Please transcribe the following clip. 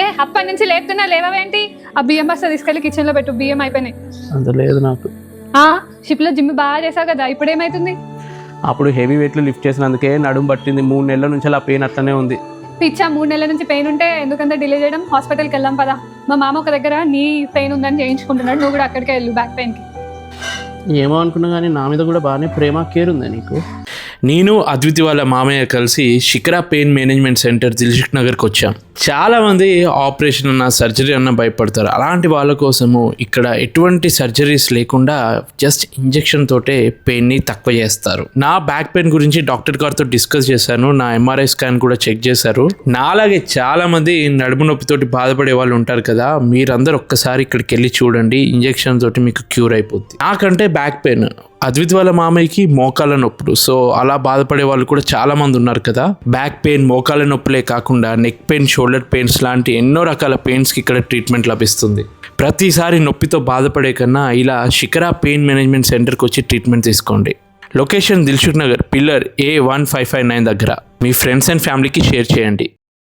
ఏ అప్పటి నుంచి లేపుతున్నా లేవేంటి ఆ బియ్యం బస్తా తీసుకెళ్ళి కిచెన్లో పెట్టు బియ్యం అయిపోయినాయి. అంత లేదు నాకు. ఆ షిప్లో జిమ్ బాగా చేసావు కదా ఇప్పుడు ఏమైతుంది అప్పుడు హెవీ వెయిట్లు లిఫ్ట్ చేసినందుకే నడుము పట్టింది మూడు నెలల నుంచి అలా పెయిన్ అట్లనే ఉంది. పిచ్చా మూడు నెలల నుంచి పెయిన్ ఉంటే ఎందుకంత డిలే చేయడం? హాస్పిటల్కి వెళ్దాం పదా. మా మామ ఒక దగ్గర నీ పెయిన్ ఉందని చేయించుకుంటున్నాడు నువ్వు కూడా అక్కడికే వెళ్ళు బ్యాక్ పెయిన్కి. ఏమో అనుకున్నా కానీ నా మీద కూడా బాగానే ప్రేమ కేర్ ఉంది నీకు? నేను అద్వితి వాళ్ళ మామయ్య కలిసి Shikhara pain management centre Dilsukh నగర్కి వచ్చాం. చాలామంది ఆపరేషన్ అన్న సర్జరీ అన్న భయపడతారు. అలాంటి వాళ్ళ కోసము ఇక్కడ ఎటువంటి సర్జరీస్ లేకుండా జస్ట్ ఇంజెక్షన్ తోటే పెయిన్ని తక్కువ చేస్తారు. నా బ్యాక్ పెయిన్ గురించి డాక్టర్ గారితో డిస్కస్ చేశాను. నా ఎంఆర్ఐ స్కాన్ కూడా చెక్ చేశారు. నాలాగే చాలా మంది నడుము నొప్పితోటి బాధపడే వాళ్ళు ఉంటారు కదా మీరందరూ ఒక్కసారి ఇక్కడికి వెళ్ళి చూడండి. ఇంజెక్షన్ తోటి మీకు క్యూర్ అయిపోద్ది. నాకంటే బ్యాక్ పెయిన్ అద్విత్ వాళ్ళ మామయ్యకి మోకాళ్ళ నొప్పులు. సో అలా బాధపడే వాళ్ళు కూడా చాలా మంది ఉన్నారు కదా. బ్యాక్ పెయిన్ మోకాళ్ళ నొప్పులే కాకుండా నెక్ పెయిన్ షోల్డర్ పెయిన్స్ లాంటి ఎన్నో రకాల పెయిన్స్కి ఇక్కడ ట్రీట్మెంట్ లభిస్తుంది. ప్రతిసారి నొప్పితో బాధపడే కన్నా ఇలా శిఖరా పెయిన్ మేనేజ్మెంట్ సెంటర్కి వచ్చి ట్రీట్మెంట్ తీసుకోండి. Location Dilsukh Nagar pillar A one five five nine దగ్గర. మీ ఫ్రెండ్స్ అండ్ ఫ్యామిలీకి షేర్ చేయండి.